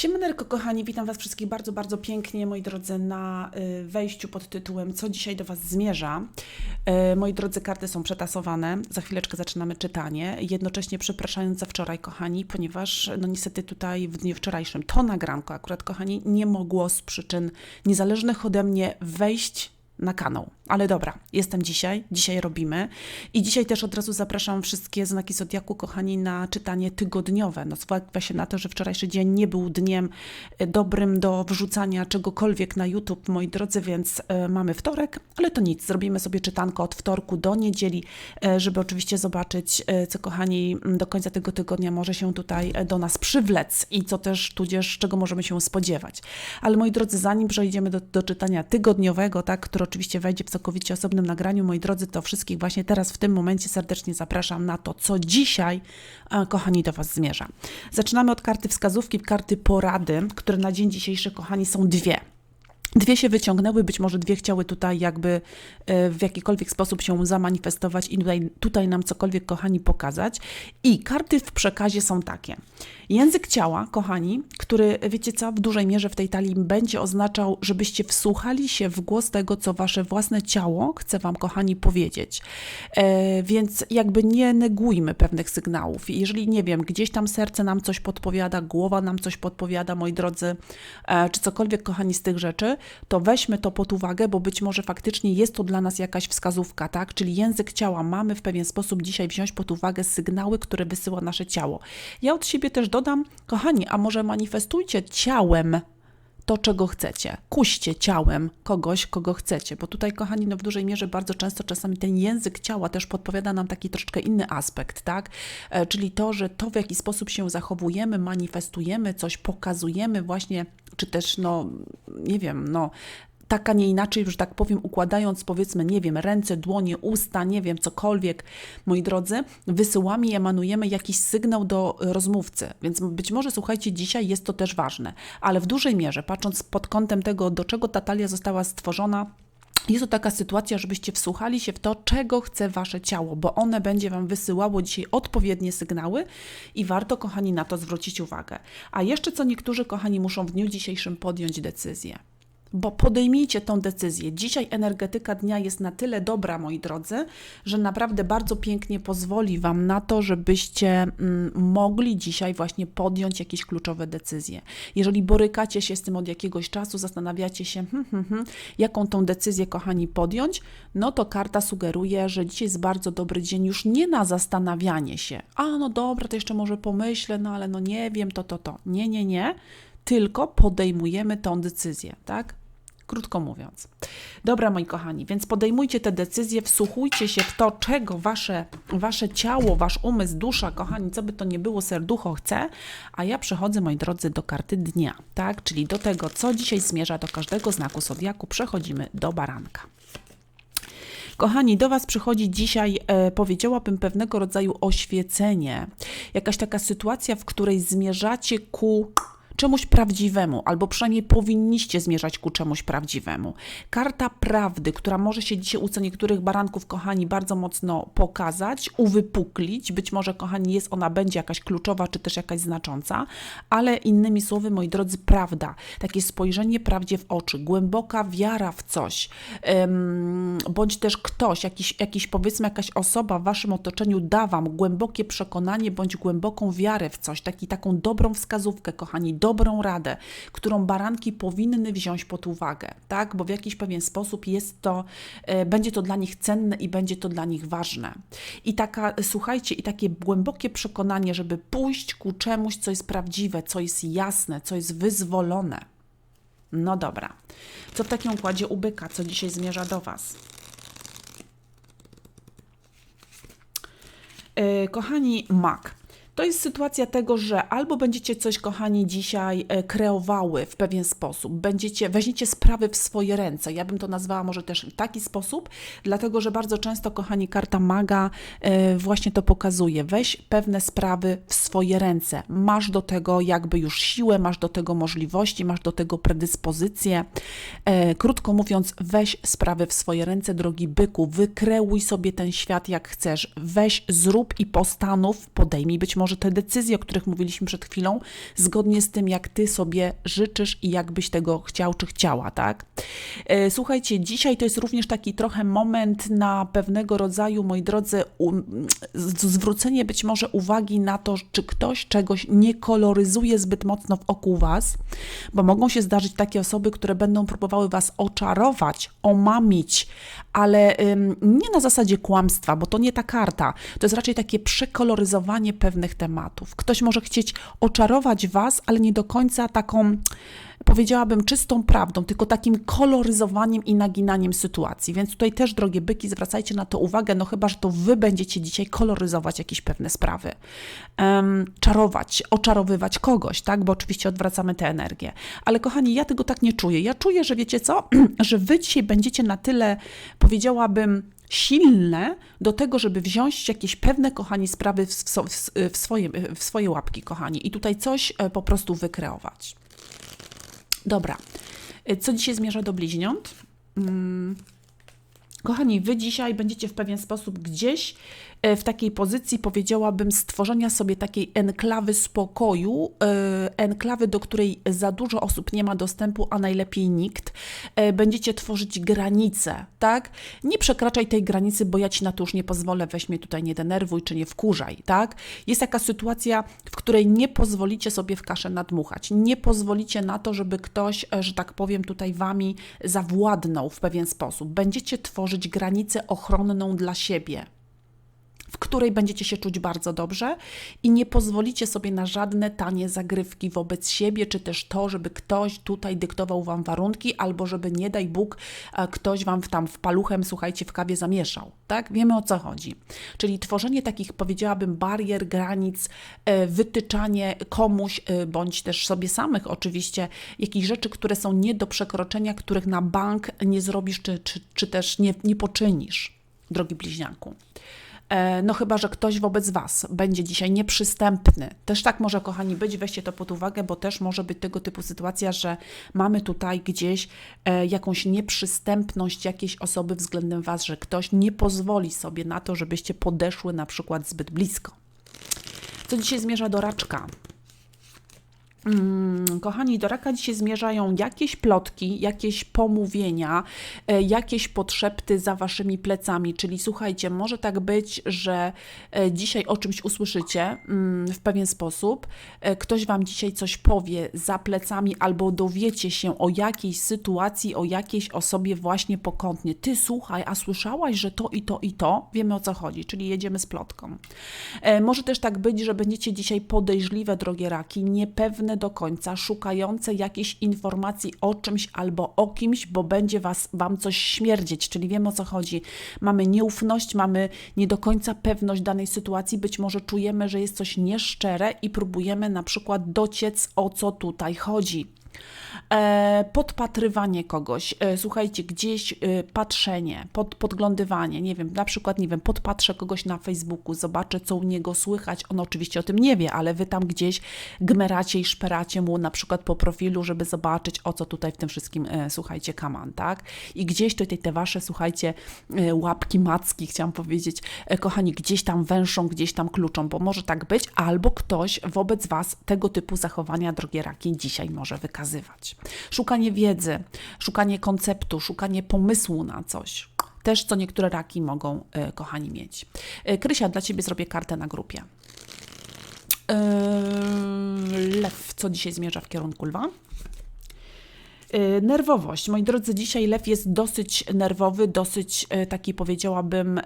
Siemaneczko kochani, witam Was wszystkich bardzo, bardzo pięknie, moi drodzy, na y, wejściu pod tytułem Co dzisiaj do Was zmierza. Y, moi drodzy, karty są przetasowane, za chwileczkę zaczynamy czytanie, jednocześnie przepraszając za wczoraj, kochani, ponieważ no niestety tutaj w dniu wczorajszym to nagranko akurat, kochani, nie mogło z przyczyn niezależnych ode mnie wejść na kanał. Ale dobra, jestem dzisiaj, dzisiaj robimy. I dzisiaj też od razu zapraszam wszystkie znaki Zodiaku, kochani, na czytanie tygodniowe. No zwłaszcza się na to, że wczorajszy dzień nie był dniem e, dobrym do wrzucania czegokolwiek na YouTube, moi drodzy, więc e, mamy wtorek, ale to nic, zrobimy sobie czytanko od wtorku do niedzieli, e, żeby oczywiście zobaczyć, co kochani do końca tego tygodnia może się tutaj do nas przywlec i co też tudzież czego możemy się spodziewać. Ale moi drodzy, zanim przejdziemy do, do czytania tygodniowego, tak, które oczywiście wejdzie w całkowicie osobnym nagraniu, moi drodzy, to wszystkich właśnie teraz w tym momencie serdecznie zapraszam na to, co dzisiaj, e, kochani, do Was zmierza. Zaczynamy od karty wskazówki, karty porady, które na dzień dzisiejszy, kochani, są dwie. Dwie się wyciągnęły, być może dwie chciały tutaj jakby e, w jakikolwiek sposób się zamanifestować i tutaj, tutaj nam cokolwiek, kochani, pokazać. I karty w przekazie są takie. Język ciała, kochani, który, wiecie co, w dużej mierze w tej talii będzie oznaczał, żebyście wsłuchali się w głos tego, co wasze własne ciało chce wam, kochani, powiedzieć. E, więc jakby nie negujmy pewnych sygnałów. Jeżeli, nie wiem, gdzieś tam serce nam coś podpowiada, głowa nam coś podpowiada, moi drodzy, e, czy cokolwiek, kochani, z tych rzeczy, to weźmy to pod uwagę, bo być może faktycznie jest to dla nas jakaś wskazówka, tak? Czyli język ciała mamy w pewien sposób dzisiaj wziąć pod uwagę sygnały, które wysyła nasze ciało. Ja od siebie też dodam, kochani, a może manifestujcie ciałem to, czego chcecie. Kuście ciałem kogoś, kogo chcecie, bo tutaj, kochani, no w dużej mierze bardzo często czasami ten język ciała też podpowiada nam taki troszeczkę inny aspekt, tak? E, czyli to, że to, w jaki sposób się zachowujemy, manifestujemy, coś pokazujemy właśnie, czy też, no, nie wiem, no, tak, a nie inaczej, że tak powiem, układając powiedzmy, nie wiem, ręce, dłonie, usta, nie wiem, cokolwiek, moi drodzy, wysyłamy i emanujemy jakiś sygnał do rozmówcy. Więc być może, słuchajcie, dzisiaj jest to też ważne, ale w dużej mierze, patrząc pod kątem tego, do czego ta talia została stworzona, jest to taka sytuacja, żebyście wsłuchali się w to, czego chce wasze ciało, bo one będzie wam wysyłało dzisiaj odpowiednie sygnały i warto, kochani, na to zwrócić uwagę. A jeszcze co niektórzy, kochani, muszą w dniu dzisiejszym podjąć decyzję. Bo podejmijcie tą decyzję. Dzisiaj energetyka dnia jest na tyle dobra, moi drodzy, że naprawdę bardzo pięknie pozwoli Wam na to, żebyście mm, mogli dzisiaj właśnie podjąć jakieś kluczowe decyzje. Jeżeli borykacie się z tym od jakiegoś czasu, zastanawiacie się, hmm, hmm, hmm, jaką tą decyzję, kochani, podjąć, no to karta sugeruje, że dzisiaj jest bardzo dobry dzień już nie na zastanawianie się. A no dobra, to jeszcze może pomyślę, no ale no nie wiem, to, to, to. Nie, nie, nie. Tylko podejmujemy tą decyzję, tak? Krótko mówiąc. Dobra, moi kochani, więc podejmujcie te decyzje, wsłuchujcie się w to, czego wasze, wasze ciało, wasz umysł, dusza, kochani, co by to nie było, serducho chce, a ja przechodzę, moi drodzy, do karty dnia, tak? Czyli do tego, co dzisiaj zmierza do każdego znaku zodiaku, przechodzimy do baranka. Kochani, do Was przychodzi dzisiaj, e, powiedziałabym, pewnego rodzaju oświecenie. Jakaś taka sytuacja, w której zmierzacie ku czemuś prawdziwemu, albo przynajmniej powinniście zmierzać ku czemuś prawdziwemu. Karta prawdy, która może się dzisiaj u co niektórych baranków, kochani, bardzo mocno pokazać, uwypuklić. Być może, kochani, jest ona, będzie jakaś kluczowa, czy też jakaś znacząca, ale innymi słowy, moi drodzy, prawda. Takie spojrzenie prawdzie w oczy, głęboka wiara w coś, ym, bądź też ktoś, jakiś, jakiś, powiedzmy, jakaś osoba w waszym otoczeniu da wam głębokie przekonanie, bądź głęboką wiarę w coś, taki, taką dobrą wskazówkę, kochani, do dobrą radę, którą baranki powinny wziąć pod uwagę, tak? Bo w jakiś pewien sposób jest to, e, będzie to dla nich cenne i będzie to dla nich ważne. I taka, słuchajcie, i takie głębokie przekonanie, żeby pójść ku czemuś, co jest prawdziwe, co jest jasne, co jest wyzwolone. No dobra. Co w takim układzie u byka, co dzisiaj zmierza do Was? Yy, kochani, mak. To jest sytuacja tego, że albo będziecie coś, kochani, dzisiaj e, kreowały w pewien sposób, będziecie, weźmiecie sprawy w swoje ręce. Ja bym to nazwała może też w taki sposób, dlatego że bardzo często, kochani, karta maga e, właśnie to pokazuje. Weź pewne sprawy w swoje ręce. Masz do tego jakby już siłę, masz do tego możliwości, masz do tego predyspozycje. E, krótko mówiąc, weź sprawy w swoje ręce, drogi byku, wykreuj sobie ten świat jak chcesz. Weź, zrób i postanów, podejmij być może te decyzje, o których mówiliśmy przed chwilą, zgodnie z tym, jak ty sobie życzysz i jak byś tego chciał czy chciała, tak? E, słuchajcie, dzisiaj to jest również taki trochę moment na pewnego rodzaju, moi drodzy, zwrócenie być może uwagi na to, czy ktoś czegoś nie koloryzuje zbyt mocno wokół was, bo mogą się zdarzyć takie osoby, które będą próbowały was oczarować, omamić, ale nie na zasadzie kłamstwa, bo to nie ta karta. To jest raczej takie przekoloryzowanie pewnych tematów. Ktoś może chcieć oczarować was, ale nie do końca taką powiedziałabym, czystą prawdą, tylko takim koloryzowaniem i naginaniem sytuacji. Więc tutaj też, drogie byki, zwracajcie na to uwagę, no chyba, że to wy będziecie dzisiaj koloryzować jakieś pewne sprawy. Um, czarować, oczarowywać kogoś, tak? Bo oczywiście odwracamy tę energię. Ale kochani, ja tego tak nie czuję. Ja czuję, że wiecie co? że wy dzisiaj będziecie na tyle, powiedziałabym, silne do tego, żeby wziąć jakieś pewne, kochani, sprawy w, w, w, swoje, w swoje łapki, kochani, i tutaj coś e, po prostu wykreować. Dobra. Y, co dzisiaj zmierza do bliźniąt? Hmm. Kochani, wy dzisiaj będziecie w pewien sposób gdzieś E, w takiej pozycji, powiedziałabym, stworzenia sobie takiej enklawy spokoju, e, enklawy, do której za dużo osób nie ma dostępu, a najlepiej nikt. E, będziecie tworzyć granice, tak? Nie przekraczaj tej granicy, bo ja ci na to już nie pozwolę, weź mnie tutaj nie denerwuj, czy nie wkurzaj, tak? Jest taka sytuacja, w której nie pozwolicie sobie w kaszę nadmuchać. Nie pozwolicie na to, żeby ktoś, że tak powiem, tutaj wami zawładnął w pewien sposób. Będziecie tworzyć granicę ochronną dla siebie w której będziecie się czuć bardzo dobrze i nie pozwolicie sobie na żadne tanie zagrywki wobec siebie, czy też to, żeby ktoś tutaj dyktował Wam warunki, albo żeby nie daj Bóg, e, ktoś Wam tam w paluchem, słuchajcie, w kawie zamieszał. Tak? Wiemy o co chodzi. Czyli tworzenie takich, powiedziałabym, barier, granic, e, wytyczanie komuś, e, bądź też sobie samych oczywiście, jakichś rzeczy, które są nie do przekroczenia, których na bank nie zrobisz, czy, czy, czy też nie, nie poczynisz, drogi bliźniaku. E, no chyba, że ktoś wobec Was będzie dzisiaj nieprzystępny. Też tak może, kochani, być, weźcie to pod uwagę, bo też może być tego typu sytuacja, że mamy tutaj gdzieś e, jakąś nieprzystępność jakiejś osoby względem Was, że ktoś nie pozwoli sobie na to, żebyście podeszły na przykład zbyt blisko. Co dzisiaj zmierza do raczka? Mm, kochani, do raka dzisiaj zmierzają jakieś plotki, jakieś pomówienia, e, jakieś podszepty za waszymi plecami. Czyli słuchajcie, może tak być, że e, dzisiaj o czymś usłyszycie mm, w pewien sposób. E, ktoś wam dzisiaj coś powie za plecami, albo dowiecie się o jakiejś sytuacji, o jakiejś osobie właśnie pokątnie. Ty słuchaj, a słyszałaś, że to i to i to? Wiemy o co chodzi, czyli jedziemy z plotką. Może też tak być, że będziecie dzisiaj podejrzliwe, drogie raki, niepewne do końca, szukające jakiejś informacji o czymś albo o kimś, bo będzie was, wam coś śmierdzieć, czyli wiemy o co chodzi. Mamy nieufność, mamy nie do końca pewność danej sytuacji, być może czujemy, że jest coś nieszczere i próbujemy na przykład dociec o co tutaj chodzi. E, podpatrywanie kogoś, e, słuchajcie, gdzieś e, patrzenie, pod, podglądywanie, nie wiem, na przykład, nie wiem, podpatrzę kogoś na Facebooku, zobaczę, co u niego słychać, on oczywiście o tym nie wie, ale wy tam gdzieś gmeracie i szperacie mu na przykład po profilu, żeby zobaczyć, o co tutaj w tym wszystkim, słuchajcie, kaman, tak? I gdzieś tutaj te wasze, słuchajcie, łapki macki, chciałam powiedzieć, kochani, gdzieś tam węszą, gdzieś tam kluczą, bo może tak być, albo ktoś wobec was tego typu zachowania, drogie raki, dzisiaj może wykazywać. Szukanie wiedzy, szukanie konceptu, szukanie pomysłu na coś. Też co niektóre raki mogą, y, kochani, mieć. Y, Krysia, dla Ciebie zrobię kartę na grupie. Yy, lew, co dzisiaj zmierza w kierunku lwa? Y, nerwowość. Moi drodzy, dzisiaj lew jest dosyć nerwowy, dosyć y, taki powiedziałabym y,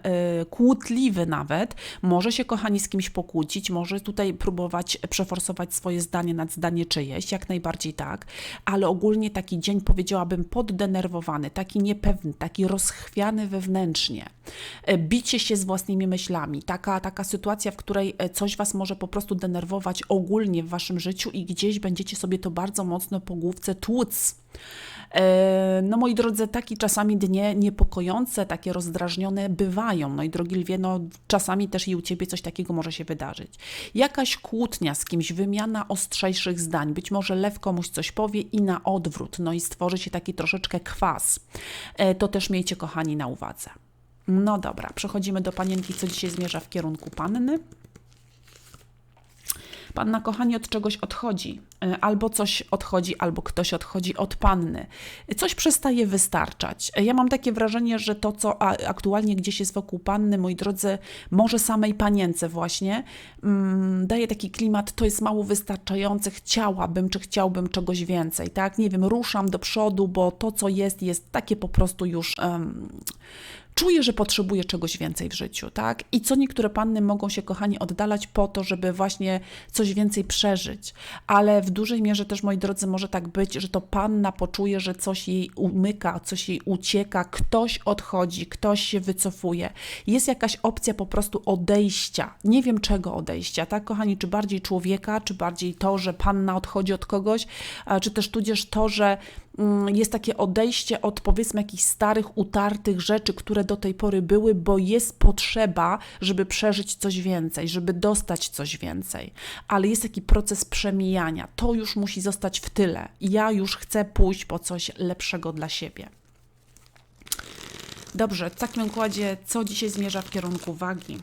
kłótliwy nawet. Może się, kochani, z kimś pokłócić, może tutaj próbować przeforsować swoje zdanie nad zdanie czyjeś, jak najbardziej tak, ale ogólnie taki dzień powiedziałabym poddenerwowany, taki niepewny, taki rozchwiany wewnętrznie. Bicie się z własnymi myślami, taka, taka sytuacja, w której coś Was może po prostu denerwować ogólnie w Waszym życiu i gdzieś będziecie sobie to bardzo mocno po główce tłuc. E, no moi drodzy, takie czasami dnie niepokojące, takie rozdrażnione bywają. No i drogi lwie, no czasami też i u Ciebie coś takiego może się wydarzyć. Jakaś kłótnia z kimś, wymiana ostrzejszych zdań, być może lew komuś coś powie i na odwrót, no i stworzy się taki troszeczkę kwas. E, to też miejcie, kochani, na uwadze. No dobra, przechodzimy do panienki, co dzisiaj zmierza w kierunku panny. Panna, kochani, od czegoś odchodzi. Y, Albo coś odchodzi, albo ktoś odchodzi od panny. Coś przestaje wystarczać. Ja mam takie wrażenie, że to, co aktualnie gdzieś jest wokół panny, moi drodzy, może samej panience właśnie, mm, daje taki klimat, to jest mało wystarczające, chciałabym, czy chciałbym czegoś więcej, tak? Nie wiem, ruszam do przodu, bo to, co jest, jest takie po prostu już... em, czuję, że potrzebuję czegoś więcej w życiu, tak? I co niektóre panny mogą się, kochani, oddalać po to, żeby właśnie coś więcej przeżyć. Ale w dużej mierze też, moi drodzy, może tak być, że to panna poczuje, że coś jej umyka, coś jej ucieka, ktoś odchodzi, ktoś się wycofuje. Jest jakaś opcja po prostu odejścia. Nie wiem czego odejścia, tak, kochani? Czy bardziej człowieka, czy bardziej to, że panna odchodzi od kogoś, czy też tudzież to, że jest takie odejście od powiedzmy jakichś starych, utartych rzeczy, które do tej pory były, bo jest potrzeba, żeby przeżyć coś więcej, żeby dostać coś więcej. Ale jest taki proces przemijania. To już musi zostać w tyle. Ja już chcę pójść po coś lepszego dla siebie. Dobrze, w takim układzie, co dzisiaj zmierza w kierunku wagi?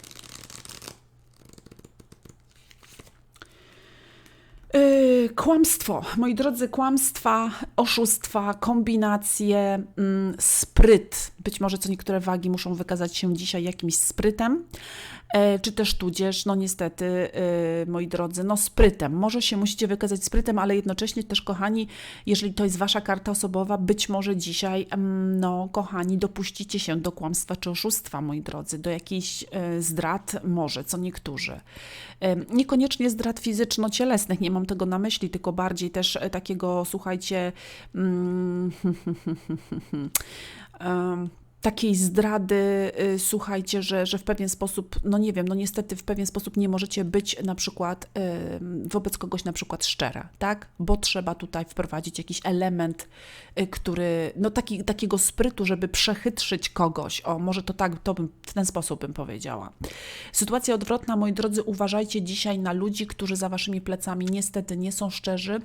Kłamstwo, moi drodzy, kłamstwa, oszustwa, kombinacje, mm, spryt. Być może co niektóre wagi muszą wykazać się dzisiaj jakimś sprytem, czy też tudzież, no niestety, yy, moi drodzy, no sprytem. Może się musicie wykazać sprytem, ale jednocześnie też, kochani, jeżeli to jest wasza karta osobowa, być może dzisiaj, mm, no kochani, dopuścicie się do kłamstwa czy oszustwa, moi drodzy, do jakichś e, zdrad, może, co niektórzy. Niekoniecznie zdrad fizyczno-cielesnych, nie mam tego na myśli, tylko bardziej też e, takiego, słuchajcie, em, takiej zdrady, y, słuchajcie, że, że w pewien sposób, no nie wiem, no niestety w pewien sposób nie możecie być na przykład wobec kogoś na przykład szczera, tak? Bo trzeba tutaj wprowadzić jakiś element, y, który, no taki, takiego sprytu, żeby przechytrzyć kogoś. O, może to tak, to bym w ten sposób bym powiedziała. Sytuacja odwrotna, moi drodzy, uważajcie dzisiaj na ludzi, którzy za waszymi plecami niestety nie są szczerzy,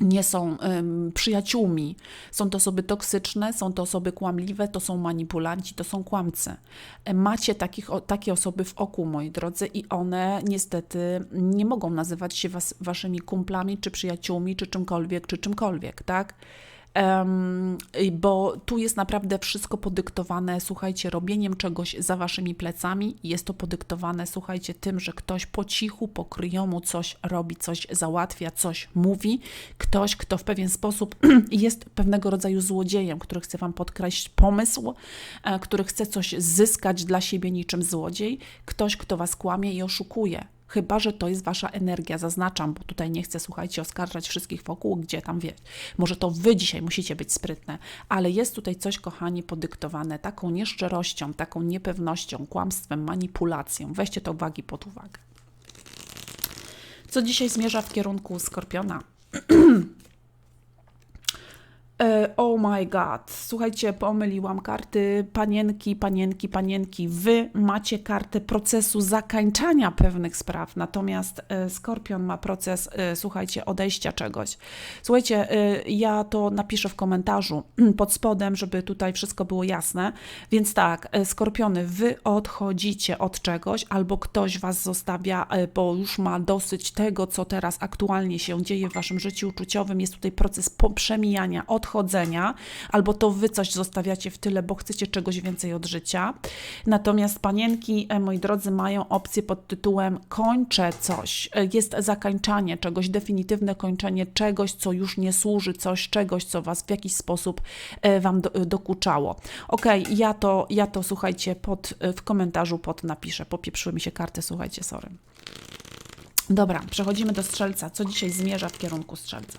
nie są em, przyjaciółmi. Są to osoby toksyczne, są to osoby kłamliwe, to są manipulanci, to są kłamcy. E, Macie takich, o, takie osoby w oku, moi drodzy, i one niestety nie mogą nazywać się was, waszymi kumplami, czy przyjaciółmi, czy czymkolwiek, czy czymkolwiek, tak? Bo tu jest naprawdę wszystko podyktowane, słuchajcie, robieniem czegoś za waszymi plecami. Jest to podyktowane, słuchajcie, tym, że ktoś po cichu, po kryjomu coś robi, coś załatwia, coś mówi. Ktoś, kto w pewien sposób jest pewnego rodzaju złodziejem, który chce wam podkreślić pomysł, e, który chce coś zyskać dla siebie niczym złodziej. Ktoś, kto was kłamie i oszukuje. Chyba, że to jest wasza energia, zaznaczam, bo tutaj nie chcę, słuchajcie, oskarżać wszystkich wokół, gdzie tam wie. Może to wy dzisiaj musicie być sprytne, ale jest tutaj coś, kochani, podyktowane taką nieszczerością, taką niepewnością, kłamstwem, manipulacją. Weźcie to uwagi pod uwagę. Co dzisiaj zmierza w kierunku skorpiona? E, Oh my god, słuchajcie, pomyliłam karty. Panienki, panienki, panienki. Wy macie kartę procesu zakańczania pewnych spraw, natomiast e, Skorpion ma proces, e, słuchajcie, odejścia czegoś. Słuchajcie, ja to napiszę w komentarzu pod spodem, żeby tutaj wszystko było jasne. Więc tak, Skorpiony, wy odchodzicie od czegoś, albo ktoś was zostawia, bo już ma dosyć tego, co teraz aktualnie się dzieje w waszym życiu uczuciowym. Jest tutaj proces poprzemijania, odchodzenia, albo to wy coś zostawiacie w tyle, bo chcecie czegoś więcej od życia. Natomiast panienki, e, moi drodzy, mają opcję pod tytułem kończę coś. E, Jest zakańczanie czegoś, definitywne kończenie czegoś, co już nie służy, coś, czegoś, co was w jakiś sposób e, wam do, dokuczało. Okej, ja to, ja to słuchajcie, pod, w komentarzu pod napiszę. Popieprzyły mi się karty, słuchajcie, sorry. Dobra, przechodzimy do strzelca. Co dzisiaj zmierza w kierunku strzelca?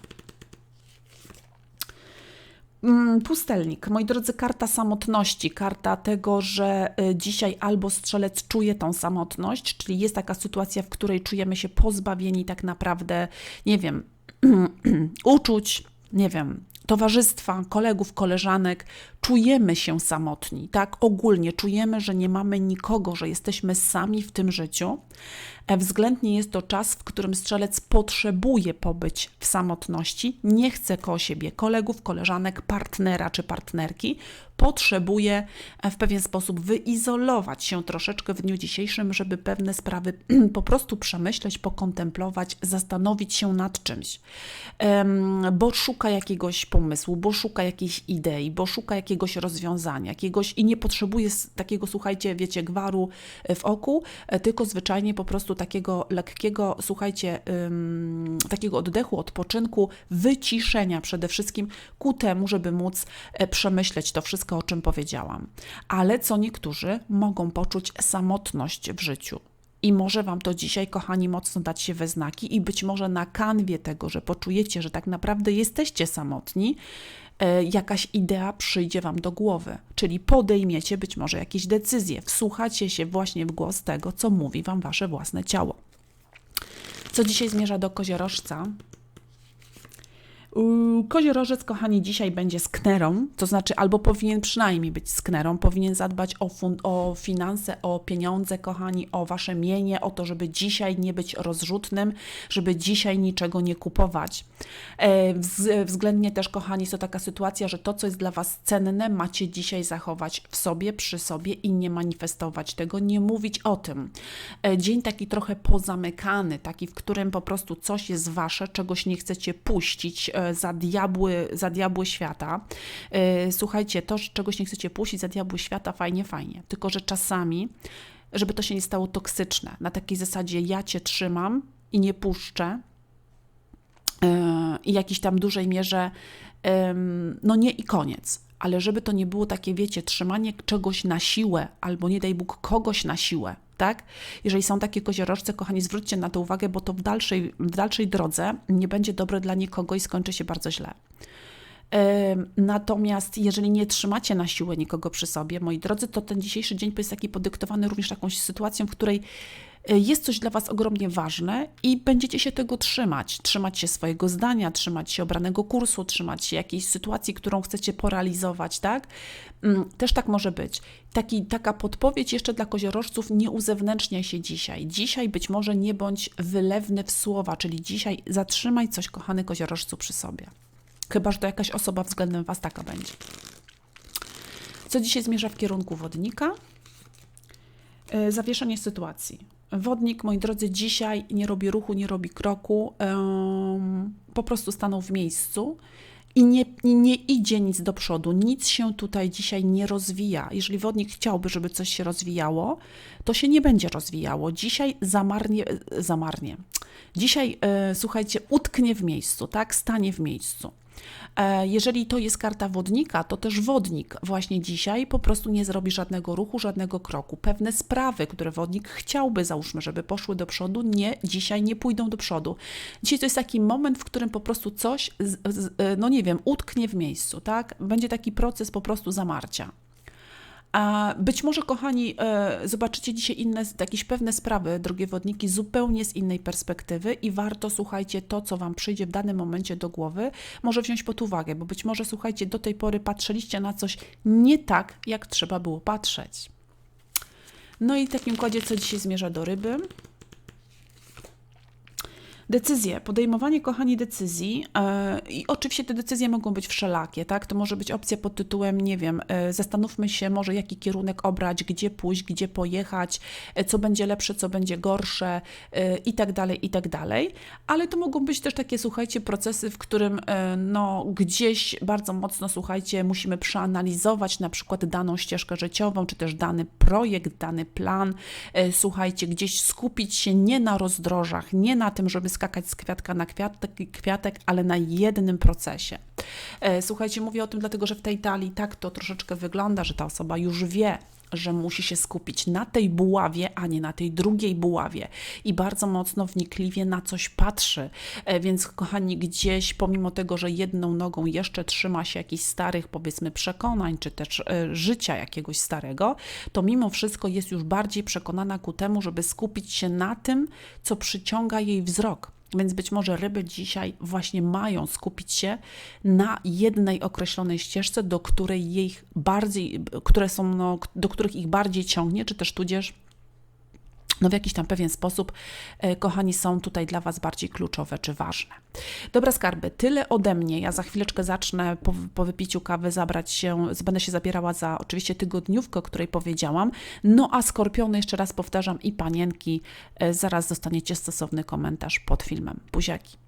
Mm, Pustelnik, moi drodzy, karta samotności, karta tego, że y, dzisiaj albo strzelec czuje tą samotność, czyli jest taka sytuacja, w której czujemy się pozbawieni tak naprawdę, nie wiem, uczuć, nie wiem, towarzystwa, kolegów, koleżanek, czujemy się samotni, tak? Ogólnie czujemy, że nie mamy nikogo, że jesteśmy sami w tym życiu. Względnie jest to czas, w którym strzelec potrzebuje pobyć w samotności, nie chce koło siebie kolegów, koleżanek, partnera czy partnerki, potrzebuje e, w pewien sposób wyizolować się troszeczkę w dniu dzisiejszym, żeby pewne sprawy po prostu przemyśleć, pokontemplować, zastanowić się nad czymś. Bo szuka jakiegoś pomysłu, bo szuka jakiejś idei, bo szuka jakiegoś rozwiązania, jakiegoś i nie potrzebuje takiego, słuchajcie, wiecie, gwaru e, w oku, e, tylko zwyczajnie po prostu takiego lekkiego, słuchajcie, takiego oddechu, odpoczynku, wyciszenia przede wszystkim ku temu, żeby móc przemyśleć to wszystko o czym powiedziałam, ale co niektórzy mogą poczuć samotność w życiu. I może Wam to dzisiaj, kochani, mocno dać się we znaki, i być może na kanwie tego, że poczujecie, że tak naprawdę jesteście samotni, e, jakaś idea przyjdzie Wam do głowy, czyli podejmiecie być może jakieś decyzje, wsłuchacie się właśnie w głos tego, co mówi Wam Wasze własne ciało. Co dzisiaj zmierza do koziorożca, Koziorożec, kochani, dzisiaj będzie sknerą, to znaczy albo powinien przynajmniej być sknerą, powinien zadbać o, o finanse, o pieniądze, kochani, o wasze mienie, o to, żeby dzisiaj nie być rozrzutnym, żeby dzisiaj niczego nie kupować. E, względnie też, kochani, jest to taka sytuacja, że to, co jest dla was cenne, macie dzisiaj zachować w sobie, przy sobie i nie manifestować tego, nie mówić o tym. E, dzień taki trochę pozamykany, taki, w którym po prostu coś jest wasze, czegoś nie chcecie puścić, e, za diabły, za diabły świata. E, słuchajcie, to, czegoś nie chcecie puścić za diabły świata, fajnie, fajnie. Tylko, że czasami, żeby to się nie stało toksyczne, na takiej zasadzie ja cię trzymam i nie puszczę, e, i jakiejś tam dużej mierze, no nie i koniec. Ale żeby to nie było takie, wiecie, trzymanie czegoś na siłę, albo nie daj Bóg kogoś na siłę, tak? Jeżeli są takie koziorożce, kochani, zwróćcie na to uwagę, bo to w dalszej, w dalszej drodze nie będzie dobre dla nikogo i skończy się bardzo źle. Natomiast jeżeli nie trzymacie na siłę nikogo przy sobie, moi drodzy, to ten dzisiejszy dzień jest taki podyktowany również jakąś sytuacją, w której e, jest coś dla Was ogromnie ważne i będziecie się tego trzymać. Trzymać się swojego zdania, trzymać się obranego kursu, trzymać się jakiejś sytuacji, którą chcecie porealizować, tak? Mm, też tak może być. Taki, taka podpowiedź jeszcze dla koziorożców, nie uzewnętrzniaj się dzisiaj. Dzisiaj być może nie bądź wylewny w słowa, czyli dzisiaj zatrzymaj coś, kochany koziorożcu, przy sobie. Chyba, że to jakaś osoba względem Was taka będzie. Co dzisiaj zmierza w kierunku wodnika? E, zawieszenie sytuacji. Wodnik, moi drodzy, dzisiaj nie robi ruchu, nie robi kroku, po prostu stanął w miejscu i nie, nie idzie nic do przodu, nic się tutaj dzisiaj nie rozwija. Jeżeli wodnik chciałby, żeby coś się rozwijało, to się nie będzie rozwijało. Dzisiaj zamarnie, zamarnie. Dzisiaj, e, słuchajcie, utknie w miejscu, tak? Stanie w miejscu. E, jeżeli to jest karta wodnika, to też wodnik właśnie dzisiaj po prostu nie zrobi żadnego ruchu, żadnego kroku. Pewne sprawy, które wodnik chciałby, załóżmy, żeby poszły do przodu, nie, dzisiaj nie pójdą do przodu. Dzisiaj to jest taki moment, w którym po prostu coś, e, no nie wiem, utknie w miejscu, tak? Będzie taki proces po prostu zamarcia. A być może, kochani, e, zobaczycie dzisiaj inne, jakieś pewne sprawy, drogie wodniki, zupełnie z innej perspektywy i warto, słuchajcie, to, co Wam przyjdzie w danym momencie do głowy, może wziąć pod uwagę, bo być może, słuchajcie, do tej pory patrzyliście na coś nie tak, jak trzeba było patrzeć. No i w takim kładzie, co dzisiaj zmierza do ryby. Decyzje, podejmowanie, kochani, decyzji yy, i oczywiście te decyzje mogą być wszelakie, tak? To może być opcja pod tytułem, nie wiem, yy, zastanówmy się może jaki kierunek obrać, gdzie pójść, gdzie pojechać, yy, co będzie lepsze, co będzie gorsze i tak dalej, i tak dalej, ale to mogą być też takie, słuchajcie, procesy, w którym no gdzieś bardzo mocno, słuchajcie, musimy przeanalizować na przykład daną ścieżkę życiową, czy też dany projekt, dany plan, słuchajcie, gdzieś skupić się nie na rozdrożach, nie na tym, żeby skakać z kwiatka na kwiatek, kwiatek, ale na jednym procesie. E, słuchajcie, mówię o tym dlatego, że w tej talii tak to troszeczkę wygląda, że ta osoba już wie, że musi się skupić na tej buławie, a nie na tej drugiej buławie i bardzo mocno wnikliwie na coś patrzy. E, więc, kochani, gdzieś pomimo tego, że jedną nogą jeszcze trzyma się jakichś starych, powiedzmy, przekonań, czy też e, życia jakiegoś starego, to mimo wszystko jest już bardziej przekonana ku temu, żeby skupić się na tym, co przyciąga jej wzrok Więc być może ryby dzisiaj właśnie mają skupić się na jednej określonej ścieżce, do której jej bardziej, które są, no, do których ich bardziej ciągnie, czy też tudzież no w jakiś tam pewien sposób, e, kochani, są tutaj dla Was bardziej kluczowe czy ważne. Dobra, skarby, tyle ode mnie. Ja za chwileczkę zacznę po, po wypiciu kawy zabrać się, będę się zabierała za oczywiście tygodniówkę, o której powiedziałam. No a skorpiony, jeszcze raz powtarzam, i panienki, e, zaraz dostaniecie stosowny komentarz pod filmem. Buziaki.